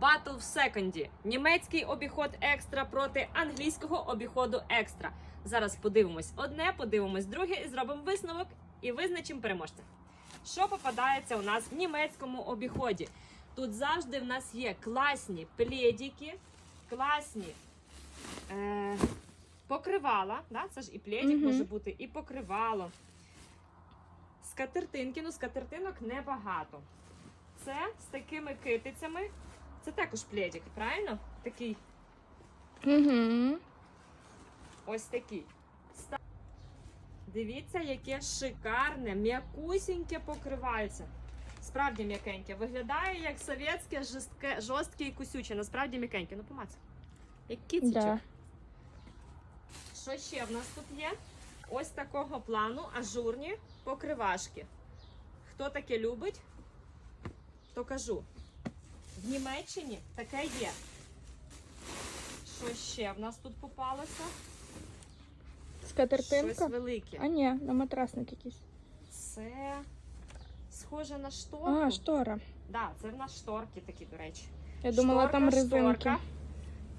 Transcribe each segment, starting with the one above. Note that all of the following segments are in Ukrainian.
Battle в секонді. Німецький обіход екстра проти англійського обіходу екстра. Зараз подивимось одне, подивимось друге і зробимо висновок і визначимо переможця. Що попадається у нас в німецькому обіході? Тут завжди в нас є класні пледики, класні е, покривала. Да? Це ж і пледик Мгм. може бути, і покривало. Скатертинки, ну скатертинок небагато. Це з такими китицями. Це також пледик, правильно? Такий, Угу. ось такий. Дивіться, яке шикарне, м'якусіньке покривальце. Справді м'якеньке. Виглядає як совєтське, жорстке, жорстке і кусюче. Насправді м'якеньке. Ну, помац. Як кіцечок. Да. Що ще в нас тут є? Ось такого плану ажурні покривашки. Хто таке любить, то кажу. В Німеччині таке є. Що ще в нас тут попалося? Скатертинка. Щось велике. А ні, на матрасник якийсь. Це схоже на шторку. А, штора. Да, це в нас шторки такі, до речі. Я думала, там резинки. шторка.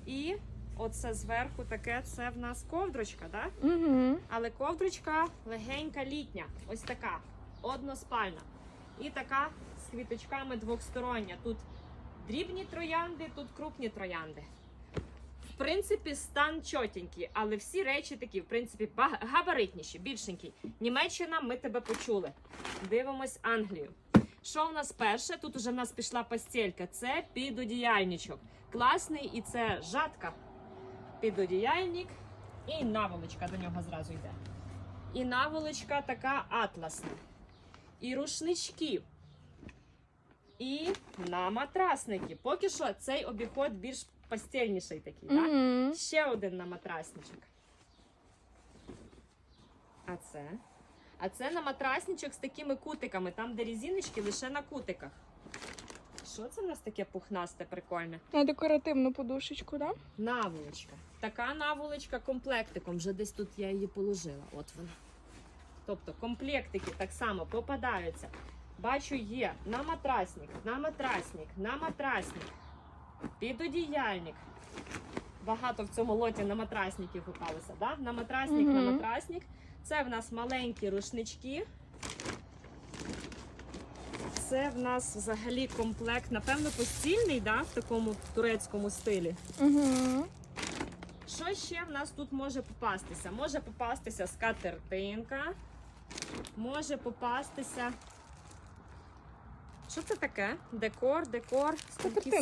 І оце зверху таке, це в нас ковдрочка, да? Угу. Але ковдрочка легенька літня, ось така, односпальна. І така з квіточками двохстороння. Тут дрібні троянди, тут крупні троянди. В принципі, стан чотенький, але всі речі такі, в принципі, габаритніші, більшенькі. Німеччина, ми тебе почули. Дивимось Англію. Що в нас перше? Тут уже в нас пішла постілька. Це підодіяльничок. Класний і це жатка. Підодіяльник. І наволочка до нього зразу йде. І наволочка така атласна. І рушнички. І на матрасники. Поки що цей обіход більш постільніший такий. так? Угу. Ще один на матрасничок. А це? А це на матрасничок з такими кутиками, там, де різиночки лише на кутиках. Що це в нас таке пухнасте, прикольне? На декоративну подушечку, да? Наволочка. Така наволочка комплектиком. Вже десь тут я її положила. От вона. Тобто комплектики так само попадаються. Бачу, є на матрасник, на матрасник, на матрасник, підодіяльник. Багато в цьому лоті на матрасників попалося. Да? На матрасник, на матрасник. Це в нас маленькі рушнички. Це в нас взагалі комплект, напевно, постільний, да? в такому турецькому стилі. Угу. Що ще в нас тут може попастися? Може попастися скатертинка, може попастися. Що це таке? Декор, декор. Скатертинка.